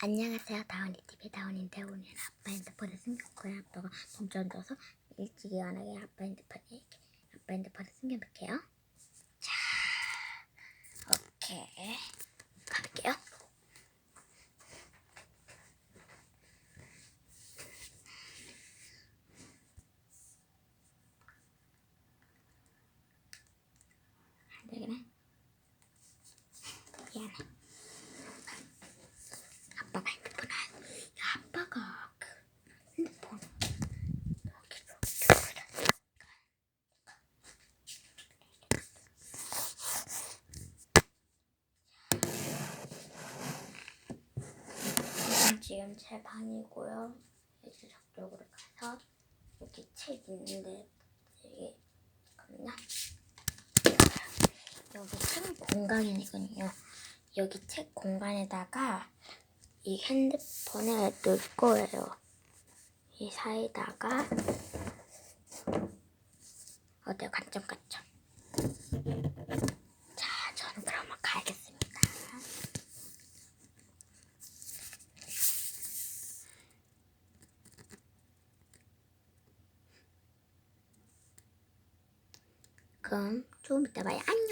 안녕하세요. 다운이 TV 다운인데 오늘 아빠 핸드폰을 숨겼고요 아빠가 돈좀 줘서 일찍 일어나게 아빠 핸드폰에 아빠 핸드폰을 숨겨놓을게요. 자 오케이. 가볼게요. 안 되겠네 아빠가 핸드폰 안 아빠가 그 핸드폰 이건 지금 제 방이고요. 이제 저쪽으로 가서 여기 책 있는데 여기 잠깐만요. 여기 책 공간이거든요. 여기 책 공간에다가 이 핸드폰을 넣을 거예요. 이 사이다가 어때요? 관점. 자, 저는 그러면 가야겠습니다. 그럼 좀 이따 봐요. 안녕.